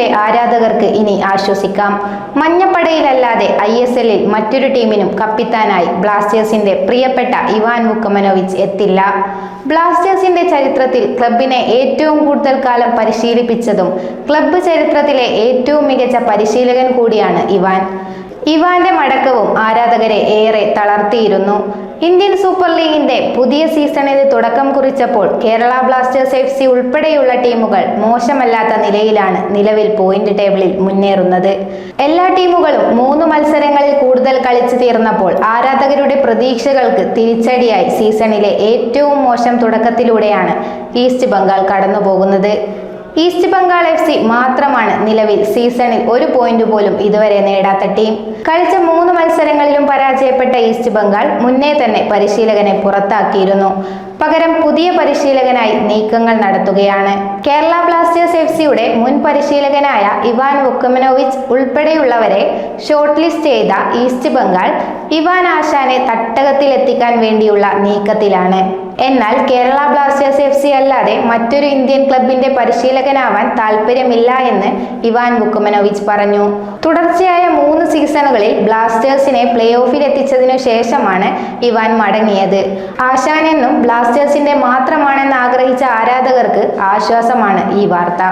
ആശാന്റെ ആരാധകർക്ക് ഇനി ആശ്വസിക്കാം. മഞ്ഞപ്പടയിലല്ലാതെ ഐ എസ് എല്ലിൽ മറ്റൊരു ടീമിനും കപ്പിത്താനായി ബ്ലാസ്റ്റേഴ്സിന്റെ പ്രിയപ്പെട്ട ഇവാൻ വുക്കമനോവിച്ച് എത്തില്ല. ബ്ലാസ്റ്റേഴ്സിന്റെ ചരിത്രത്തിൽ ക്ലബിനെ ഏറ്റവും കൂടുതൽ കാലം പരിശീലിപ്പിച്ചതും ക്ലബ്ബ് ചരിത്രത്തിലെ ഏറ്റവും മികച്ച പരിശീലകൻ കൂടിയാണ് ഇവാൻ. ഇവാന്റെ മടക്കവും ആരാധകരെ ഏറെ തളർത്തിയിരുന്നു. ഇന്ത്യൻ സൂപ്പർ ലീഗിന്റെ പുതിയ സീസണിന് തുടക്കം കുറിച്ചപ്പോൾ കേരള ബ്ലാസ്റ്റേഴ്സ് എഫ് സി ഉൾപ്പെടെയുള്ള ടീമുകൾ മോശമല്ലാത്ത നിലയിലാണ് നിലവിൽ പോയിന്റ് ടേബിളിൽ മുന്നേറുന്നത്. എല്ലാ ടീമുകളും മൂന്ന് മത്സരങ്ങളിൽ കൂടുതൽ കളിച്ചു തീർന്നപ്പോൾ ആരാധകരുടെ പ്രതീക്ഷകൾക്ക് തിരിച്ചടിയായി സീസണിലെ ഏറ്റവും മോശം തുടക്കത്തിലൂടെയാണ് ഈസ്റ്റ് ബംഗാൾ കടന്നുപോകുന്നത്. ഈസ്റ്റ് ബംഗാൾ എഫ് സി മാത്രമാണ് നിലവിൽ സീസണിൽ ഒരു പോയിന്റ് പോലും ഇതുവരെ നേടാത്ത ടീം. കളിച്ച മൂന്ന് മത്സരങ്ങളിലും പരാജയപ്പെട്ട ഈസ്റ്റ് ബംഗാൾ മുന്നേ തന്നെ പരിശീലകനെ പുറത്താക്കിയിരുന്നു. പകരം പുതിയ പരിശീലകനായി നീക്കങ്ങൾ നടത്തുകയാണ്. കേരള ബ്ലാസ്റ്റേഴ്സ് എഫ് സിയുടെ മുൻ പരിശീലകനായ ഇവാൻ വുക്കമനോവിച്ച് ഉൾപ്പെടെയുള്ളവരെ ഷോർട്ട് ലിസ്റ്റ് ചെയ്ത ഈസ്റ്റ് ബംഗാൾ ഇവാൻ ആശാനെ തട്ടകത്തിലെത്തിക്കാൻ വേണ്ടിയുള്ള നീക്കത്തിലാണ്. എന്നാൽ കേരള ബ്ലാസ്റ്റേഴ്സ് എഫ് സി അല്ലാതെ മറ്റൊരു ഇന്ത്യൻ ക്ലബിന്റെ പരിശീലകനാവാൻ താല്പര്യമില്ല എന്ന് ഇവാൻ വുക്കുമനോവിച്ച് പറഞ്ഞു. തുടർച്ചയായ മൂന്ന് സീസണുകളിൽ ബ്ലാസ്റ്റേഴ്സിനെ പ്ലേ ഓഫിൽ എത്തിച്ചതിനു ശേഷമാണ് ഇവാൻ മടങ്ങിയത്. ആശാൻ എന്നും ബ്ലാസ്റ്റേഴ്സിന്റെ മാത്രമാണെന്ന് ആഗ്രഹിച്ച ആരാധകർക്ക് ആശ്വാസമാണ് ഈ വാർത്ത.